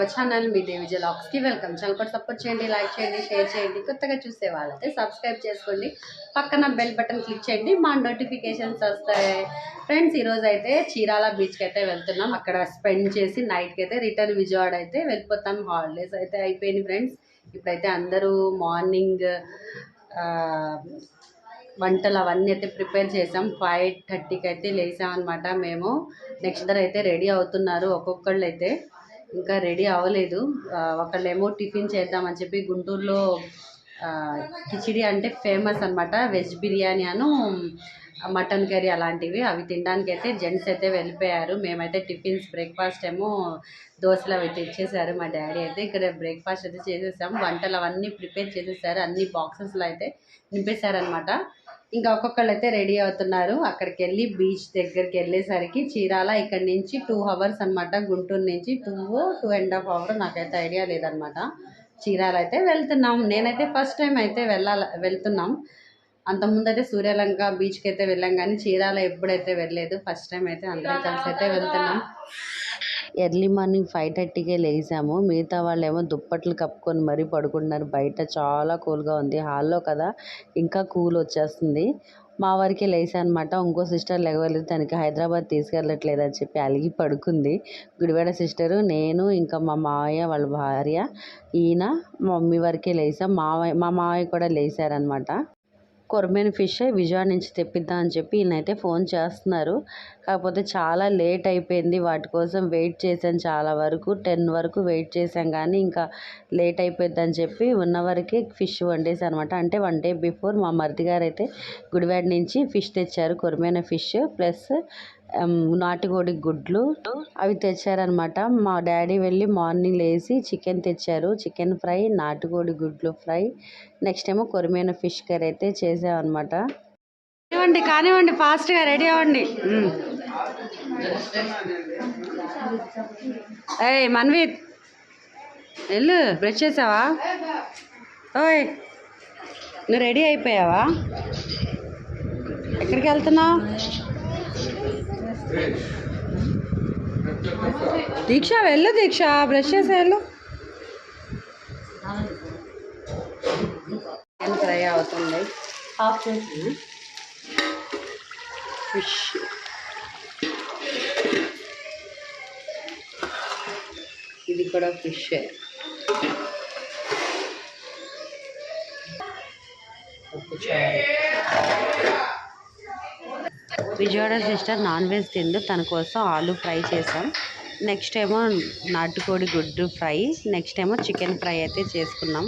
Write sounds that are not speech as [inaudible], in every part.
Hour channel మీ దేవి జలాక్స్కి welcome channel కూడా సపోర్ట్ చేయండి లైక్ చేయండి షేర్ చేయండి. కొత్తగా చూసే వాళ్ళైతే సబ్స్క్రైబ్ చేసుకోండి. పక్కన బెల్ బటన్ క్లిక్ చేయండి. మా నోటిఫికేషన్స్ వస్తాయి. ఫ్రెండ్స్ ఈరోజు అయితే చీరాల బీచ్కి అయితే వెళ్తున్నాం. అక్కడ స్పెండ్ చేసి నైట్కి అయితే రిటర్న్ విజయవాడ అయితే వెళ్ళిపోతాం. హాలిడేస్ అయితే అయిపోయింది ఫ్రెండ్స్ ఇప్పుడైతే అందరూ మార్నింగ్ వంటలు అవన్నీ అయితే ప్రిపేర్ చేసాం. ఫైవ్ థర్టీకి అయితే లేసామన్నమాట మేము. నెక్స్ట్ ఇద్దరు అయితే రెడీ అవుతున్నారు ఒక్కొక్కళ్ళు అయితే ఇంకా రెడీ అవ్వలేదు. ఒకళ్ళేమో టిఫిన్ చేద్దామని చెప్పి గుంటూరులో కిచిడి అంటే ఫేమస్ అనమాట వెజ్ బిర్యానీ అను మటన్ కర్రీ అలాంటివి. అవి తినడానికి అయితే జెంట్స్ అయితే వెళ్ళిపోయారు. మేమైతే టిఫిన్స్ బ్రేక్ఫాస్ట్ ఏమో దోశలు అవి తెచ్చేసారు. మా డాడీ అయితే ఇక్కడ బ్రేక్ఫాస్ట్ అయితే చేసేసాం. వంటలు అవన్నీ ప్రిపేర్ చేసేసారు. అన్ని బాక్సెస్లో అయితే నింపేశారనమాట ఇంకా ఒక్కొక్కళ్ళు అయితే రెడీ అవుతున్నారు. అక్కడికి వెళ్ళి బీచ్ దగ్గరికి వెళ్ళేసరికి చీరాల ఇక్కడ నుంచి టూ అవర్స్ అన్నమాట. గుంటూరు నుంచి two two and half hour నాకైతే ఐడియా లేదనమాట చీరాల అయితే వెళ్తున్నాం. నేనైతే ఫస్ట్ టైం అయితే వెళ్ళాల వెళ్తున్నాం. అంతకుముందైతే అయితే సూర్యలంక బీచ్కి అయితే వెళ్ళాం కానీ చీరాల ఎప్పుడైతే వెళ్ళలేదు ఫస్ట్ టైం అయితే అందరం కలిసి అయితే వెళ్తున్నాం. ఎర్లీ మార్నింగ్ ఫైవ్ థర్టీకే లేసాము మిగతా వాళ్ళు ఏమో దుప్పట్లు కప్పుకొని మరీ పడుకుంటున్నారు. బయట చాలా కూల్గా ఉంది. హాల్లో కదా ఇంకా కూల్ వచ్చేస్తుంది. మా వారికి లేసా అనమాట ఇంకో సిస్టర్ లేవలేదు. తనకి హైదరాబాద్ తీసుకెళ్ళట్లేదు అని చెప్పి అలిగి పడుకుంది. గుడివాడ సిస్టరు నేను ఇంకా మా మావయ్య వాళ్ళ భార్య ఈయన మా మమ్మీ వరకే లేసాం మావయ్య మా మావయ్య కూడా లేసారనమాట కొరమేన ఫిష్ విజయవాడ నుంచి తెప్పిద్దాం అని చెప్పి ఈయనైతే ఫోన్ చేస్తున్నారు. కాకపోతే చాలా లేట్ అయిపోయింది. వాటి కోసం వెయిట్ చేశాం చాలా వరకు. టెన్ వరకు వెయిట్ చేశాం కానీ ఇంకా లేట్ అయిపోయింది అని చెప్పి ఉన్న వరకే ఫిష్ వండేసి అనమాట అంటే వన్ డే బిఫోర్ మా మరిది గారు అయితే గుడివాడ నుంచి ఫిష్ తెచ్చారు కొరమైన ఫిష్ ప్లస్ నాటుకోడి గుడ్లు అవి తెచ్చారనమాట మా డాడీ వెళ్ళి మార్నింగ్ లేచి చికెన్ తెచ్చారు. చికెన్ ఫ్రై నాటుకోడి గుడ్లు ఫ్రై. నెక్స్ట్ ఏమో కొరిమైన ఫిష్ కర్రీ అయితే చేసామన్నమాట. కానివ్వండి కానివ్వండి ఫాస్ట్గా రెడీ అవ్వండి. ఏయ్ మన్వీత్. వెళ్ళు బ్రష్ చేసావా? ఓయ్ నువ్వు రెడీ అయిపోయావా? ఎక్కడికి వెళ్తున్నావు? దీక్ష వెళ్ళు దీక్ష బ్రష్ చేసే వెళ్ళు. ఫ్రై అవుతుంది? చేసి ఫిష్. ఇది కూడా fish Vijayawada sister non veg తిందు తన కోసం ఆలు ఫ్రై చేసాం నెక్స్ట్ ఏమో నాటుకోడి గుడ్డు ఫ్రై నెక్స్ట్ ఏమో చికెన్ ఫ్రై అయితే చేసుకున్నాం.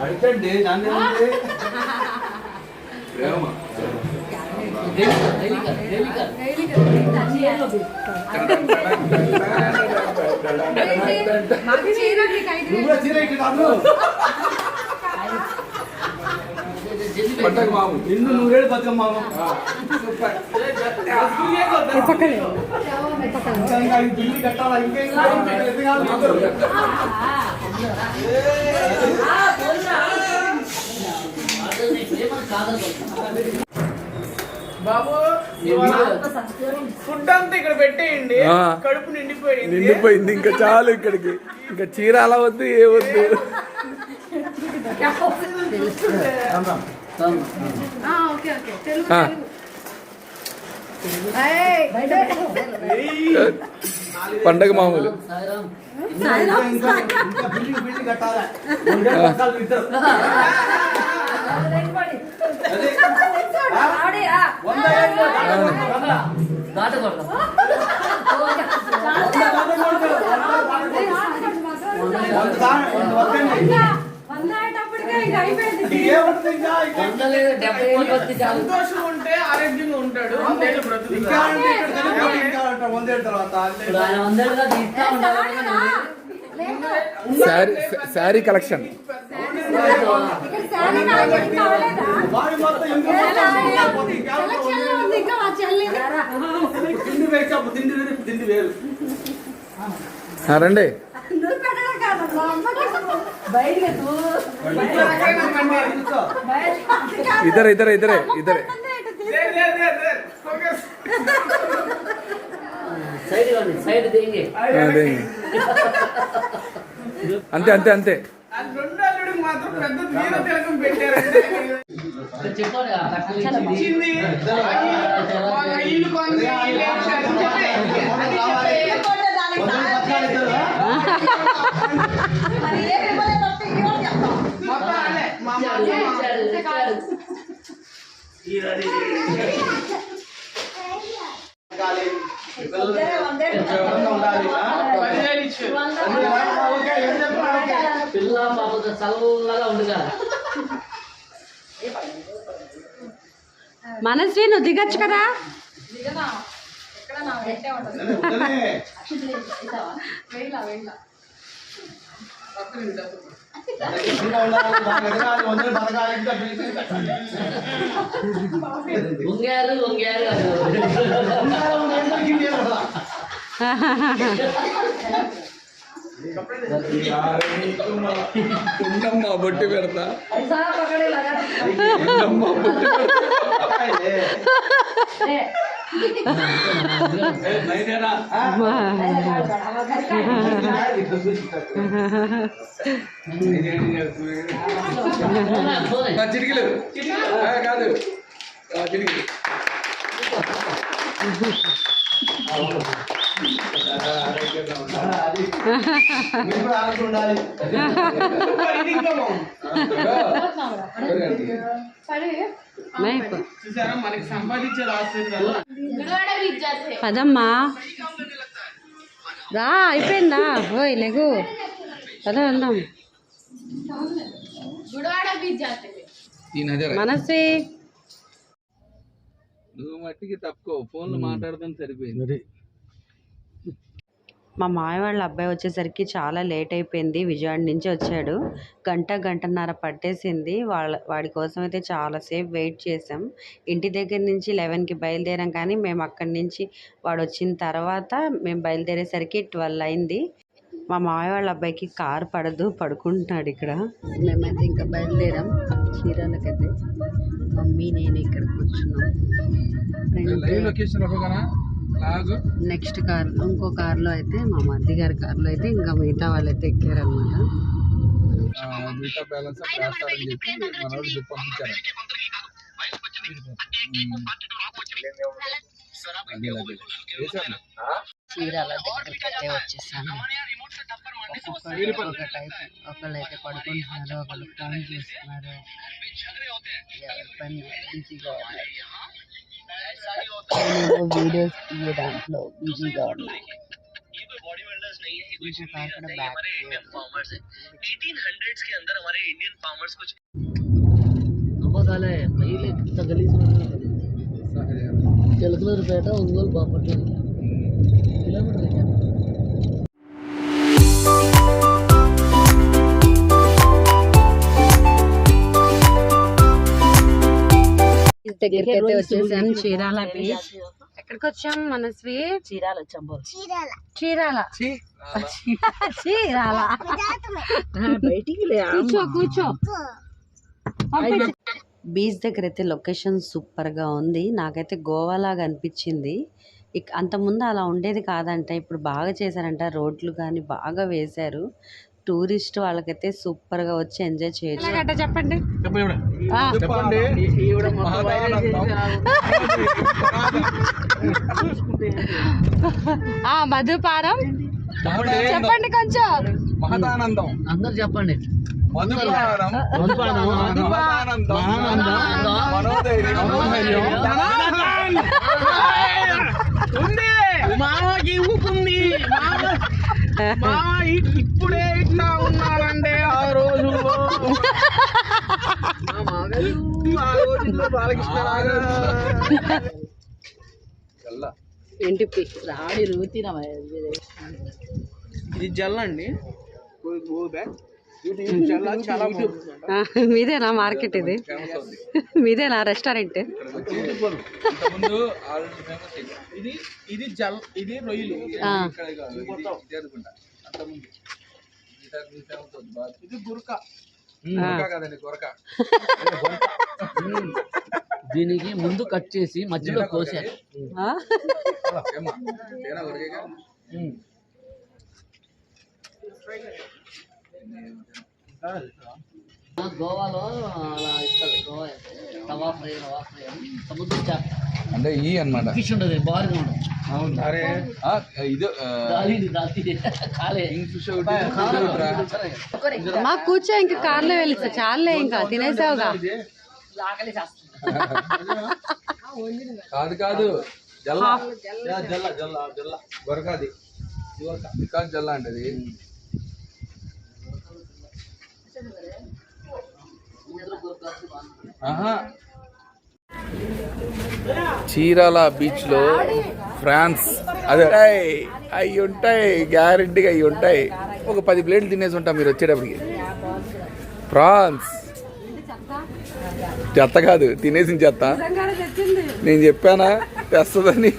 అడిచండి పట్టకు మాము. నిన్ను నూరేళ్ళు బతుకమ్మ మాము. బిల్లు కట్టాలా? ఇంకేం కావాలి? నిండిపోయింది. నిండిపోయింది. ఇంకా చాలు ఇక్కడికి. ఇంకా చీర అలా వద్దు ఏ వద్దు. ఆ, పండగ మామూలు. ఇంకా. [laughs] సంతోషం ఉంటే ఆరోగ్యంగా ఉంటాడు వందేళ్ళ తర్వాత శారీ కలెక్షన్ రండి. ఇద్దరు ఇద్దరు ఇద్దరే ఇద్దరే. అంతే అంతే అంతే. అల్లుడికి మాత్రం పెద్ద వీర తిలకం పెట్టారంటే. ఇచ్చింది. ఇల్లు కొంది. మొత్తం అదే. మా అమ్మ కదా మనశ్రీ నువ్వు దిగచ్చు కదా? వద్దనే. ఇంకా [laughs] ఉండాలి, దానికి ఎదగాలి, వందలు బతకాలి, ఇంకా బిల్డింగ్ కట్టాలి. వంగారు వంగారు ఉండాలి, ఉండాలి, అందరికీ లేదు కదా. ఉండమ్మా బొట్టి పెడతా ఉండమ్మా బొట్టి అబ్బాయిలే. పెడతా చిరిగిలు ఆ, కాదు ఆ, పదమ్మా. రా అయిపోయిందా? ఓయ్ లేగు. పద వెళ్దాం. మనసి నువ్వు మట్టికి తప్పుకో. ఫోన్లు మాట్లాడదాం సరిపోయింది. మా మాయ వాళ్ళ అబ్బాయి వచ్చేసరికి చాలా లేట్ అయిపోయింది. విజయవాడ నుంచి వచ్చాడు. గంట గంటన్నర పట్టేసింది. వాళ్ళ వాడి కోసం అయితే చాలాసేపు వెయిట్ చేసాం ఇంటి దగ్గర నుంచి లెవెన్కి బయలుదేరాం కానీ మేము అక్కడి నుంచి వాడు వచ్చిన తర్వాత మేము బయలుదేరేసరికి ట్వెల్వ్ అయింది. మా మాయ వాళ్ళ అబ్బాయికి కారు పడదు పడుకుంటున్నాడు ఇక్కడ. మేమైతే ఇంకా బయలుదేరాం. చీరాలకైతే. మమ్మీ నేను ఇక్కడ కూర్చున్నాం. లైవ్ లొకేషన్ ఒకగానా లాగు. నెక్స్ట్ కార్ ఇంకో కార్లో అయితే మా మధ్య గారి కార్లో అయితే ఇంకా మిగతా వాళ్ళు అయితే ఎక్కారనమాట ఆ, మిగతా బ్యాలెన్స్ చెప్పి పంపించారు. వేశాను. చీరాల దగ్గరికి వచ్చేసాను. ఒక్కొక్కరు ఒక్కొక్క టైప్ ఒకళ్ళు అయితే పడుకుంటున్నారు ఒకళ్ళు ఫోన్ చూస్తున్నారు. ఎవరి పని బిజీగా ఉన్నారు. నేనేమో వీడియోస్ తీయ దాంట్లో బిజీగా ఉన్నాయి ఇంకా కార్ కూడా బ్యాక్ అమ్మకాలే పైలే ఇంత గలీజ్ చిలకలూరుపేట ఒంగోలు బాపట్ల. దగ్గరికి అయితే వచ్చేసాం. చీరాల బీచ్. ఎక్కడికి వచ్చాం మనస్వి చీరాలు వచ్చాం చీరాల. చీరాల. కూర్చో కూర్చో. బీచ్ దగ్గర అయితే లొకేషన్ సూపర్గా ఉంది. నాకైతే గోవా లాగా అనిపించింది. ఇక్ అంతకుముందు అలా ఉండేది కాదంట. ఇప్పుడు బాగా చేశారంట. రోడ్లు కానీ బాగా వేశారు. టూరిస్ట్ వాళ్ళకైతే సూపర్గా వచ్చి ఎంజాయ్ చేయొచ్చు. చెప్పండి. మధుపారం. చెప్పండి. కొంచెం. మహదానందం. అందరు చెప్పండి. మధుపానం. మనోధైర్యం. ఉంది. మామకి ఊపుంది. మామ ఇప్పుడే ఇట్లా ఉన్నారంటే ఆ చల్ల. [laughs] ఏంటి రాడి రూతిన ఇది జల్ అండి. ఆ, మీదేనా మార్కెట్ ఇది. మీదేనా రెస్టారెంట్ ఇది. ఇది జల్ ఇది రొయ్యలు. ఇది గురక దీనికి ముందు కట్ చేసి మధ్యలో కోసారు గొరకేగా ఉమ్. గోవాలో అలా ఇస్తారు గోవా. తవా ఫ్రై రవా ఫ్రై అని సముద్రం చేప అంటే ఈ అన్నమాట. ఫిష్ ఉంటుంది బాగా ఉంటుంది అరే. ఆ, ఇది. మా కూర్చో ఇంకా కార్లో వెళ్ళి చాలే ఇంకా తినేసావుగా. [laughs] కాదు కాదు. జల్ల. జల్ల జల్ల జల్ల గొరక అది ఇది కాదు జల్ల అంటే అది ఆహా చీరాల బీచ్ లో ఫ్రాన్స్ అదే అవి ఉంటాయి గ్యారెంటీగా అవి ఉంటాయి ఒక పది ప్లేట్లు తినేసి ఉంటాం మీరు వచ్చేటప్పటికి ఫ్రాన్స్ చెత్త కాదు తినేసిన చెత్త నేను చెప్పానా తెస్తుందని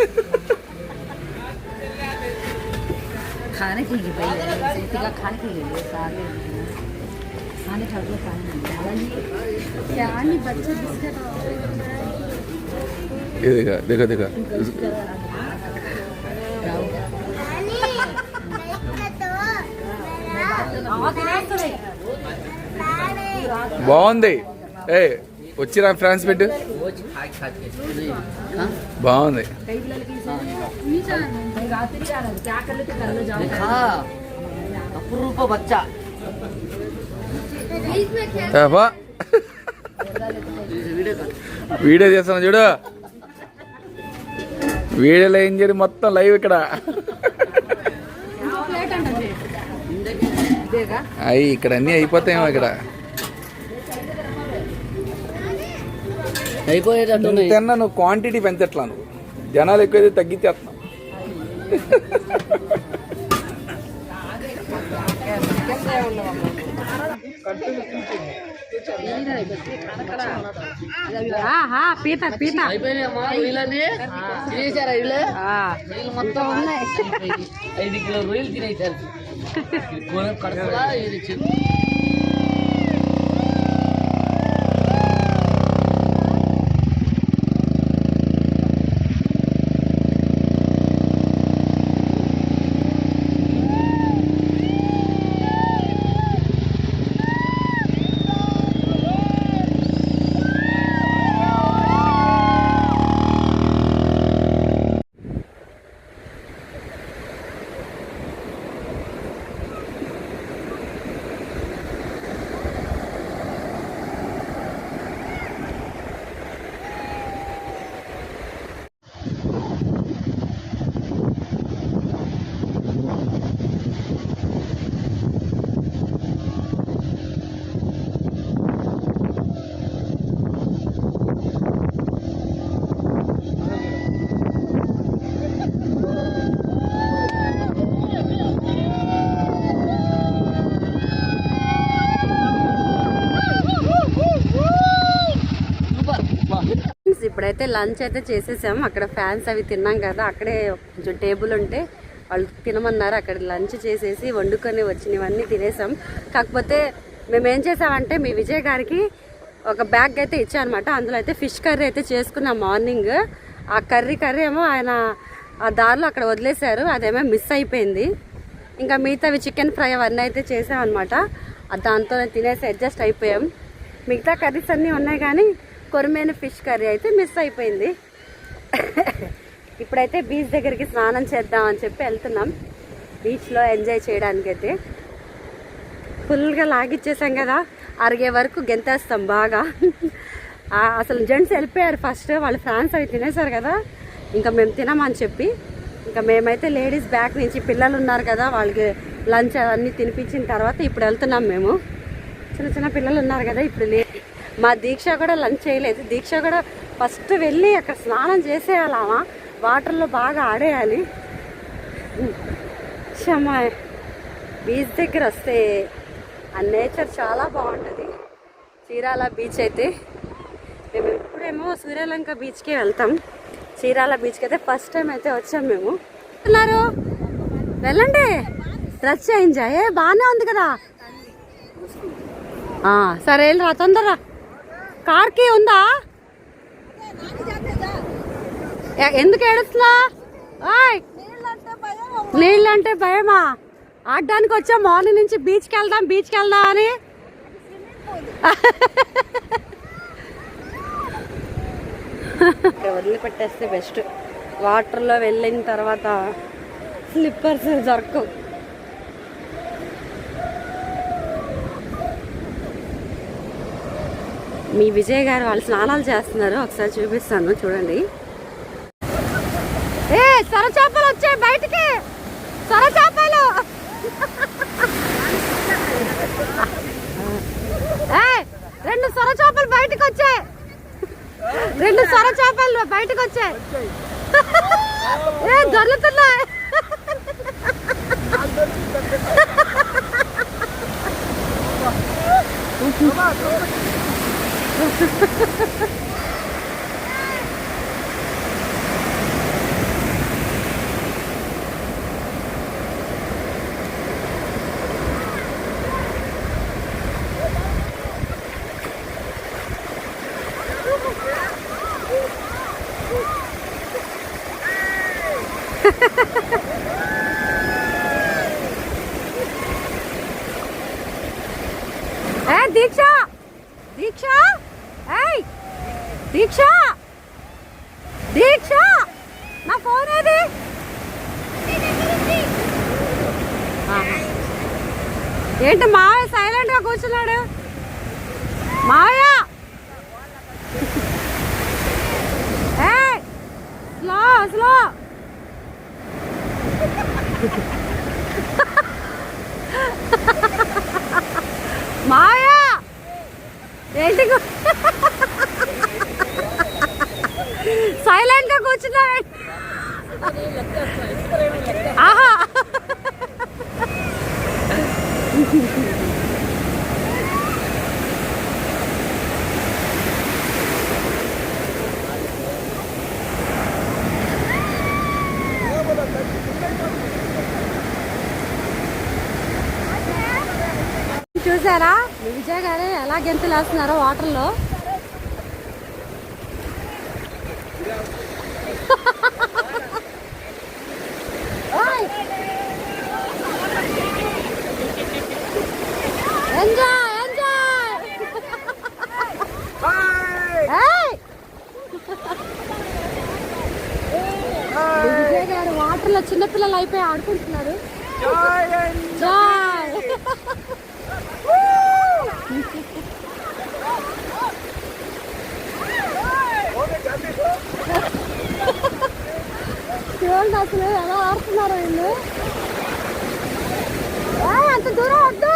खाने के लिए भाई सेफ्टी का खाने के लिए सारे खाने का तो खाने क्या नहीं बच्चे बिस्किट ये देखा देखा देखा బాగుంది ఏ వచ్చిరా ఫ్రాన్స్ బెడ్ రోజు ఖాయి ఖాయి బాగుంది क्या कर लेते कर लो जाओ देखा అపురూప బచ్చా ఏపా, వీడియో చేస్తాను చూడు. వీడియోలో ఏం చేయడం మొత్తం లైవ్ ఇక్కడ. అయ్యి ఇక్కడ అన్నీ అయిపోతాయేమో ఇక్కడ. తిన్నా నువ్వు క్వాంటిటీ పెంచట్లా నువ్వు. జనాలు ఎక్కువైతే తగ్గించేస్తున్నావు. [laughs] పీత పీత. తినేసారా రొయ్యలు మొత్తం. [laughs] ఐదు కిలో రొయ్యలు తినేసారు. [laughs] అయితే లంచ్ అయితే చేసేసాం అక్కడ ఫ్యాన్స్ అవి తిన్నాం కదా అక్కడే కొంచెం టేబుల్ ఉంటే వాళ్ళు తినమన్నారు. అక్కడ లంచ్ చేసేసి వండుకొని వచ్చినవన్నీ తినేసాం. కాకపోతే మేము ఏం చేసామంటే మీ విజయ్ గారికి ఒక బ్యాగ్ అయితే ఇచ్చామన్నమాట అందులో అయితే ఫిష్ కర్రీ అయితే చేసుకున్నాం మార్నింగ్. ఆ కర్రీ కర్రీ ఏమో ఆయన ఆ దారిలో అక్కడ వదిలేశారు. అదేమో మిస్ అయిపోయింది. ఇంకా మిగతావి చికెన్ ఫ్రై అవన్నీ అయితే చేసామన్నమాట. దాంతో తినేసి అడ్జస్ట్ అయిపోయాం. మిగతా కర్రీస్ అన్నీ ఉన్నాయి కానీ కొరమైన ఫిష్ కర్రీ అయితే మిస్ అయిపోయింది. ఇప్పుడైతే బీచ్ దగ్గరికి స్నానం చేద్దాం అని చెప్పి వెళ్తున్నాం. బీచ్లో ఎంజాయ్ చేయడానికి అయితే. ఫుల్గా లాగిచ్చేసాం కదా అరిగే వరకు గెంతేస్తాం బాగా. అసలు జెంట్స్ వెళ్ళిపోయారు ఫస్ట్ వాళ్ళు ఫ్రాన్స్ అవి తినేశారు కదా ఇంకా మేము తినమని చెప్పి ఇంకా మేమైతే లేడీస్ బ్యాక్ నుంచి పిల్లలు ఉన్నారు కదా వాళ్ళకి లంచ్ అవన్నీ తినిపించిన తర్వాత ఇప్పుడు వెళ్తున్నాం మేము. చిన్న చిన్న పిల్లలు ఉన్నారు కదా ఇప్పుడు లేడీ మా దీక్ష కూడా లంచ్ చేయలేదు. దీక్ష కూడా ఫస్ట్ వెళ్ళి అక్కడ స్నానం చేసేయాలామా వాటర్లో బాగా ఆడేయాలి. క్షమా బీచ్ దగ్గర వస్తే ఆ నేచర్ చాలా బాగుంటుంది. చీరాల బీచ్ అయితే మేము ఎప్పుడేమో సూర్యలంక బీచ్కి వెళ్తాం. చీరాల బీచ్కి అయితే ఫస్ట్ టైం అయితే వచ్చాం మేము. ఉన్నారు? వెళ్ళండి. డ్రెస్ చేయించా ఏ బాగానే ఉంది కదా. సరే వెళ్ళిరా తొందరరా. కార్కి ఉందా? ఎందుకు ఏడుస్తున్నా? నీళ్ళు నీళ్ళంటే భయమా? ఆడడానికి వచ్చా మార్నింగ్ నుంచి బీచ్కి వెళ్దాం బీచ్కి వెళ్దాం అని? వదిలిపెట్టేస్తే బెస్ట్ వాటర్లో వెళ్ళిన తర్వాత స్లిప్పర్స్ దొరకవు మీ విజయ్ గారు వాళ్ళు స్నానాలు చేస్తున్నారు. ఒకసారి చూపిస్తాను చూడండి. ఏ సొరచేపలు వచ్చాయి బయటికి! సొరచేపలు! ఏ రెండు సొరచేపలు బయటకు వచ్చాయి! రెండు సొరచేపలు బయటకు వచ్చాయి! ఏ దొరుకుతున్నాయి ఏ [laughs] దీక్ష దీక్ష ఏయ్ దీక్ష దీక్ష నా ఫోన్ ఏది ఆహా. ఏంటి మావయ్య సైలెంట్గా కూర్చున్నాడు మావయ్య ఏయ్ స్లో స్లో మాయా ఏంటి సైలెంట్గా కూర్చున్నా ఆహా చూసారా? విజయ్ గారు ఎలా గెంతులు వేస్తున్నారో వాటర్లో ఎంజాయ్ ఎంజాయ్ విజయ్ గారు వాటర్లో చిన్నపిల్లలు అయిపోయి ఆడుకుంటున్నారు జాయ్ చూడండి అసలు ఎలా ఆడుతున్నారు వీళ్ళు ఏయ్, అంత దూరం వద్దు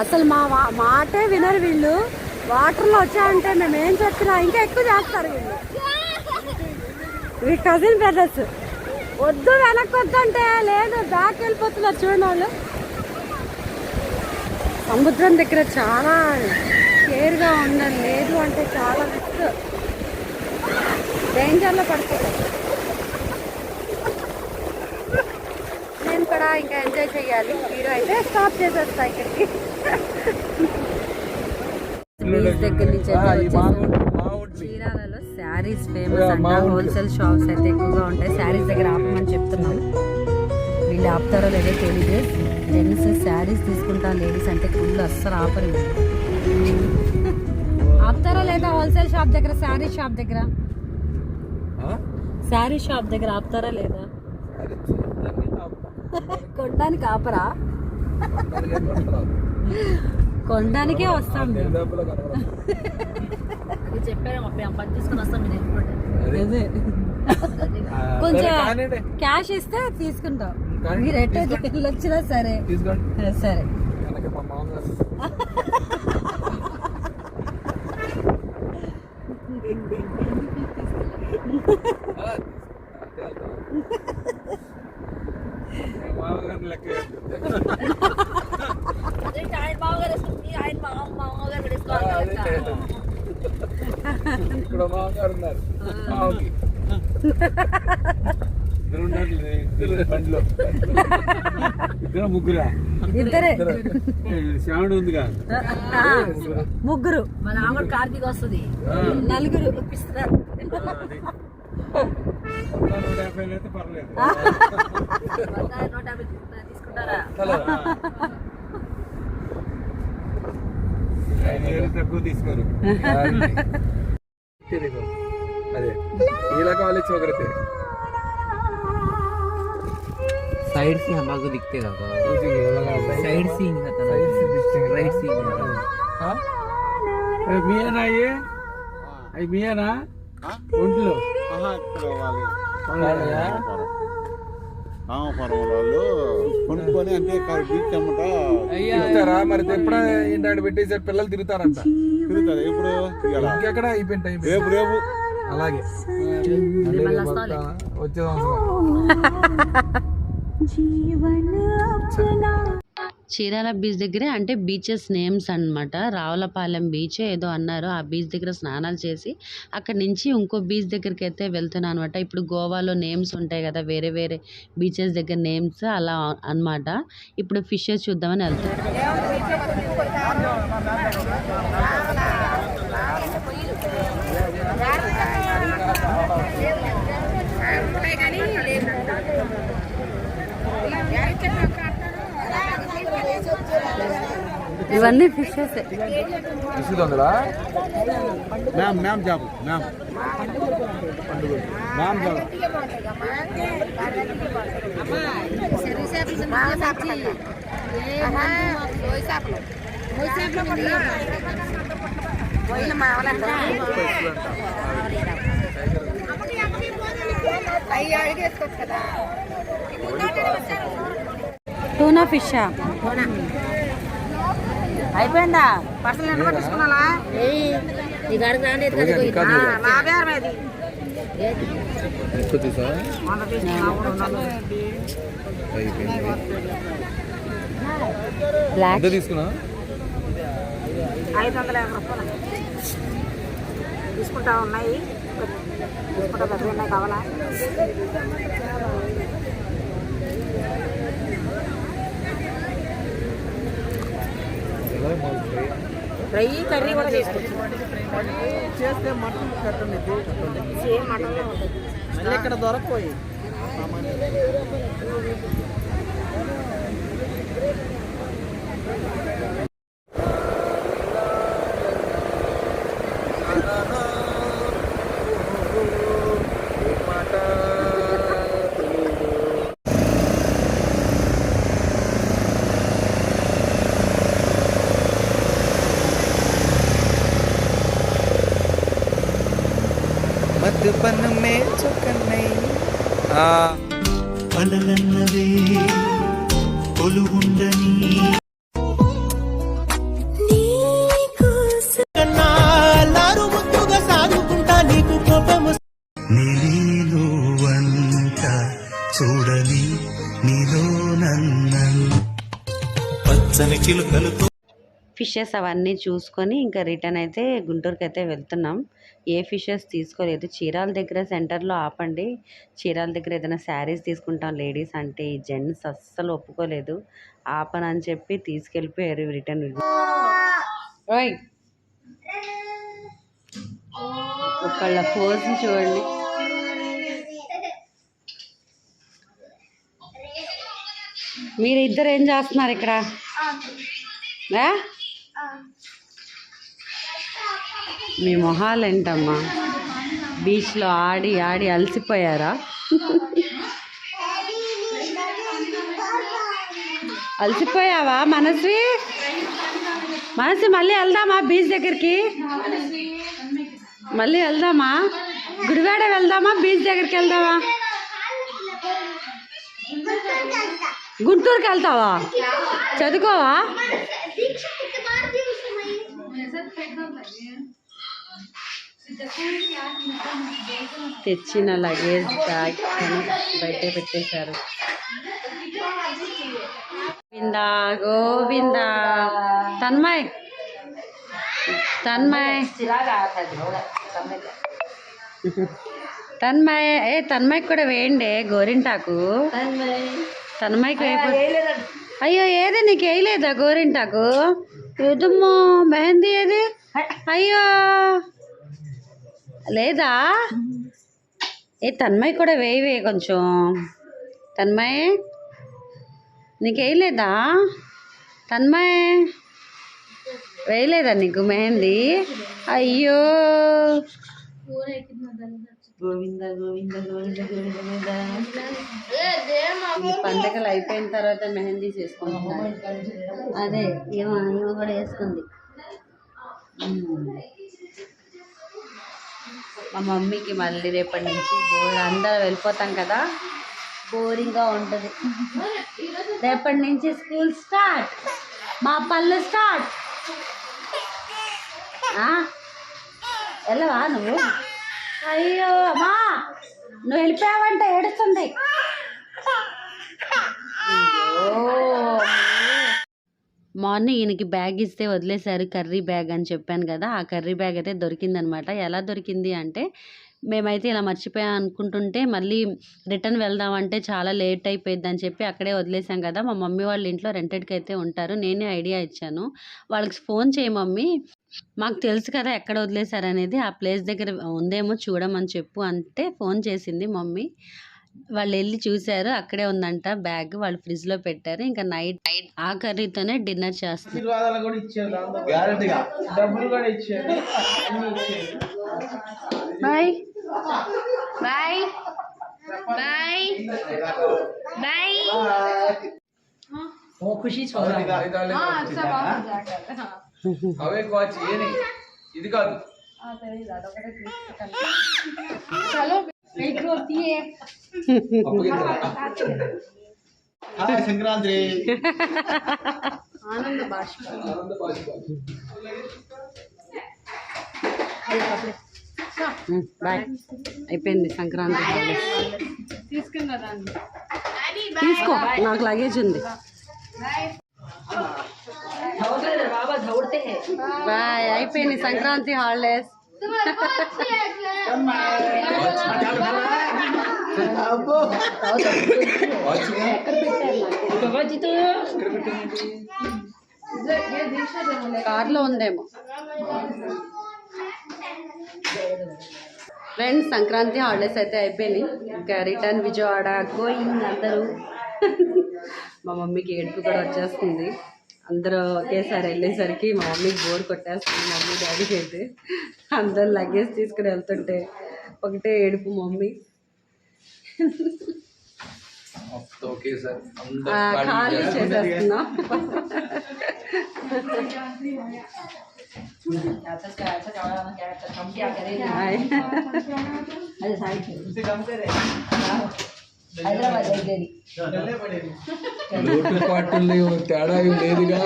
అసలు మా మాటే వినరు వీళ్ళు. వాటర్లో వచ్చాయంటే మేము ఏం చెప్పినా ఇంకా ఎక్కువ చేస్తారు వీళ్ళు. వీ కజిన్ బ్రదర్స్ వద్దు వెనక్కి వద్దంటే లేదు బ్యాక్ వెళ్ళిపోతున్నారు చూడండి వాళ్ళు. సముద్రం దగ్గర చాలా కేర్గా ఉండాలి లేదు అంటే చాలా రిస్క్ డేంజర్లో పడుతుంది నేను కూడా ఇంకా ఎంజాయ్ చేయాలి. మీరు అయితే స్టాప్ చేసేస్తా ఇక్కడికి. దగ్గర నుంచి. చీరాలలో శారీస్ ఫేమస్ అంట. హోల్సేల్ షాప్స్ అయితే ఎక్కువగా ఉంటాయి. శారీస్ దగ్గర ఆపమని చెప్తున్నాను. వీళ్ళు ఆపుతారో లేదో తెలియదు జెంట్స్ శారీస్ తీసుకుంటా లేడీస్ అంటే ఫుల్ అస్సలు ఆపరు. ఆపుతారా లేదా హోల్సేల్ షాప్ దగ్గర శారీ షాప్ దగ్గర. శారీ షాప్ దగ్గర ఆపుతారా లేదా? కొనడానికి ఆపరా? కొనడానికే వస్తాం కొంచెం క్యాష్ ఇస్తే తీసుకుంటాం. మీరు ఎట్టే వెళ్ళొచ్చినా సరే. సరే. లెక్క ఆయన మామగారు వేసుకుంటుంది ఆయన మా మామగారు వేసుకోవాలి కదా. ఇక్కడ మామగారు ఉన్నారు. మామకి ఇద్దరు ఉన్నారు ఇద్దరు బండిలో. ఇద్దరు ముగ్గురా? ఇద్దరే. శ్రావణ ఉందిగా? ముగ్గురు. మన ఆమె కార్తీక్ వస్తుంది. నలుగురు ఇస్తారు నూట యాభై అయితే పర్లేదు. నూట యాభై తీసుకుంటారా? ఐదు వేలు ಗೊತ್ತೇ ನೀನು ಅದೇ ನೀಲ ಕಾಲೇಜ್ ಹೋಗಿರುತ್ತೆ साइड से हमारे को दिखते रहता है साइड से ही खाता साइड से दिखते हैं राइट से ही हाँ अरे मियाँ ना ये अरे मियाँ ना हाँ उन लोग हाँ तो वाले वाले यार రామపురం వాళ్ళు కొనుక్కొని అంటే బీచ్ అమ్మట ఇస్తారా మరి ఎప్పుడ ఏంటంటే పెట్టేసారు పిల్లలు తిరుగుతారంట. తిరుగుతుంది ఎప్పుడు? ఇంకెక్కడ? అయిపోయింది టైం రేపు రేపు. అలాగే. వచ్చే సంవత్సరం. [laughs] చీరాల బీచ్ దగ్గరే అంటే బీచెస్ నేమ్స్ అన్నమాట. రావులపాలెం బీచ్ ఏదో అన్నారు. ఆ బీచ్ దగ్గర స్నానాలు చేసి అక్కడి నుంచి ఇంకో బీచ్ దగ్గరికి అయితే వెళ్తున్నాను అనమాట ఇప్పుడు గోవాలో నేమ్స్ ఉంటాయి కదా వేరే వేరే బీచెస్ దగ్గర నేమ్స్ అలా అన్నమాట. ఇప్పుడు ఫిషెస్ చూద్దామని వెళ్తాను ఇవన్నీ ఫిషెస్ ఇస్తుందా ma'am ma'am job ma'am ma'am job tuna fish అయిపోయిందా? పర్సనల్ నెంబర్ తీసుకున్నా ఈ గాడికి రాండి ఎక్కువ తీసా? అయిపోయింది బ్లాక్. ఎంత తీసుకున్నా? ఐదు వందల యాభై రూపాయలు. తీసుకుంటా ఉన్నాయి. తీసుకుంటా పెద్ద ఉన్నాయి కావాలా? ఫ్రై కర్రీ కూడా చేసుకోవచ్చు. చేస్తే మటన్ కట్టండి సేమ్ మళ్ళీ ఇక్కడ దొరకపోయి మధుబన్ ఫిషెస్ అవన్నీ చూసుకొని ఇంకా రిటర్న్ అయితే గుంటూరుకి అయితే వెళ్తున్నాం. ఏ ఫిషెస్ తీసుకోలేదు. చీరాల దగ్గర సెంటర్లో ఆపండి. చీరాల దగ్గర ఏదైనా శారీస్ తీసుకుంటాం. లేడీస్ అంటే ఈ జెంట్స్ అస్సలు ఒప్పుకోలేదు. ఆపనని చెప్పి తీసుకెళ్ళిపోయారు రిటర్న్ ఓయ్! ఒకళ్ళ ఫోర్స్ చూడండి. మీరు ఇద్దరు ఏం చేస్తున్నారు ఇక్కడ? మీ మొహాలు ఏంటమ్మా బీచ్లో ఆడి ఆడి అలసిపోయారా? అలసిపోయావా మనస్వి? మనస్వి మళ్ళీ వెళ్దామా బీచ్ దగ్గరికి? మళ్ళీ వెళ్దామా? గుడివాడ వెళ్దామా బీచ్ దగ్గరికి వెళ్దామా? గుంటూరుకి వెళ్తావా? చదువుకోవా? తెచ్చిన లగేజ్ బ్యాగ్ అని బయట పెట్టేశారు. గోవిందా గోవిందా. తన్మయ్. తన్మయ్. తన్మయ్ ఏ తన్మయ్ కూడా వేయండి గోరింటాకు. తన్మయ్యకి వేయపో అయ్యో ఏది నీకు వేయలేదా గోరింటాకు? ఏదమ్మా మెహందీ ఏది అయ్యో. లేదా? ఏ తన్మయ్ కూడా వేయవే కొంచెం. తన్మయ్ నీకు వేయలేదా తన్మయ్ వేయలేదా నీకు మెహందీ? అయ్యో. గోవింద గోవింద గోవింద గోవింద గోవింద ఈ పండగలు అయిపోయిన తర్వాత మెహందీ చేసుకుంటున్నారు. అదే ఏమో ఏమో కూడా వేసుకుంది. మా మమ్మీకి మళ్ళీ రేపటి నుంచి బోర్ అందరూ వెళ్ళిపోతాం కదా. బోరింగ్గా ఉంటుంది. రేపటి నుంచి స్కూల్ స్టార్ట్. మా పళ్ళు స్టార్ట్. వెళ్ళవా నువ్వు? అయ్యో అమ్మా నువ్వు వెళ్ళిపోయావంటే ఏడుస్తుంది. మార్నింగ్ ఈయనకి బ్యాగ్ ఇస్తే వదిలేశారు కర్రీ బ్యాగ్ అని చెప్పాను కదా ఆ కర్రీ బ్యాగ్ అయితే దొరికిందనమాట. ఎలా దొరికింది అంటే మేమైతే ఇలా మర్చిపోయాం అనుకుంటుంటే మళ్ళీ రిటర్న్ వెళ్దామంటే చాలా లేట్ అయిపోయింది అని చెప్పి అక్కడే వదిలేసాం కదా. మా మమ్మీ వాళ్ళ ఇంట్లో రెంటెడ్కి అయితే ఉంటారు. నేనే ఐడియా ఇచ్చాను. వాళ్ళకి ఫోన్ చేయి మమ్మీ. మాకు తెలుసు కదా ఎక్కడ వదిలేశారనేది ఆ ప్లేస్ దగ్గర ఉందేమో చూడమని చెప్పు అంటే ఫోన్ చేసింది మమ్మీ. వాళ్ళు వెళ్ళి చూశారు. అక్కడే ఉందంట బ్యాగ్ వాళ్ళు ఫ్రిడ్జ్లో పెట్టారు. ఇంకా నైట్ ఆ కర్రీతోనే డిన్నర్ చేస్తారు ఆశీర్వాదాలు కూడా ఇచ్చారు దాంతో గ్యారంటీగా. డబ్బులు కూడా ఇచ్చారు అన్ని ఇచ్చారు. బాయ్. బాయ్. బాయ్. బాయ్. ఓ ఖుషి అవే వాచ్ ఏని ఇది కాదు. సంక్రాంతి. ఆనంద భాష ఆనంద భాష బాయ్. అయిపోయింది సంక్రాంతి తీసుకో నాకు లగేజ్ ఉంది. బాయ్. అయిపోయింది సంక్రాంతి హాలిడేస్. కార్లో ఉందేమో. ఫ్రెండ్స్ సంక్రాంతి హాలిడేస్ అయితే అయిపోయినాయి. ఇంకా రిటర్న్ విజయవాడ గోయింగ్ అందరూ. [laughs] మా మమ్మీకి ఏడుపు కూడా వచ్చేస్తుంది. అందరూ ఒకేసారి వెళ్ళేసరికి మా మమ్మీకి బోర్ కొట్టేస్తుంది మమ్మీ డాడీకి అయితే. అందరు లగేజ్ తీసుకుని వెళ్తుంటే ఒకటే ఏడుపు మమ్మీ. ఖాళీ చేసేస్తున్నాం. [laughs] [laughs] अरे साइड से उसे कम करे हैदराबाद దగ్గరి चलने पड़ेगी లోటుపాట్లు తేడా ఏం లేదుగా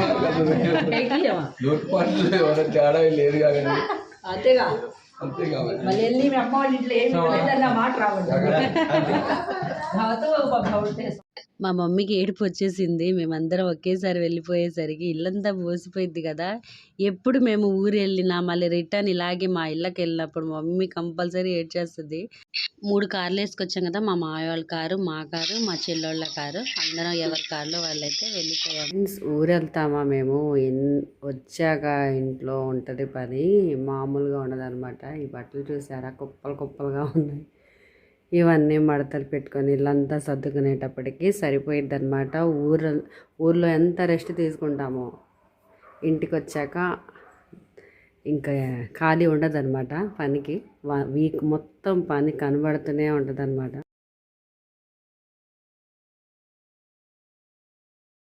ఎక్కియమా లోటుపాట్లు ఏమైనా తేడా ఏం లేదుగా కానీ అంతేగా అంతే కావాలి మళ్ళీ వెళ్ళి మీ అమ్మ వాళ్ళ ఇంట్లో ఏమి లేదన్న మాట రావద్దు దాంతో దౌడితే మా మమ్మీకి ఏడుపు వచ్చేసింది. మేమందరం ఒకేసారి వెళ్ళిపోయేసరికి ఇల్లంతా పోసిపోయింది కదా. ఎప్పుడు మేము ఊరు వెళ్ళినా మళ్ళీ రిటర్న్ ఇలాగే మా ఇళ్ళకి వెళ్ళినప్పుడు మమ్మీ కంపల్సరీ ఏడ్చేస్తుంది మూడు కార్లు వేసుకొచ్చాం కదా మా మాయ వాళ్ళ కారు మా కారు మా చెల్లెళ్ళ కారు. అందరం ఎవరి కారులో వాళ్ళైతే వెళ్ళిపోయాం. మీన్స్ ఊరు వెళ్తామా మేము? ఎన్- వచ్చాక ఇంట్లో ఉంటుంది పని మామూలుగా ఉండదన్నమాట. ఈ బట్టలు చూసారా? కుప్పలు కుప్పలుగా ఉన్నాయి. ఇవన్నీ మడతలు పెట్టుకొని ఇల్లంతా సర్దుకునేటప్పటికి సరిపోయిద్ది అనమాట ఊరు ఊర్లో ఎంత రెస్ట్ తీసుకుంటామో. ఇంటికి వచ్చాక ఇంకా ఖాళీ ఉండదు అనమాట పనికి. వా- వీక్ మొత్తం పని కనబడుతూనే ఉంటుంది అనమాట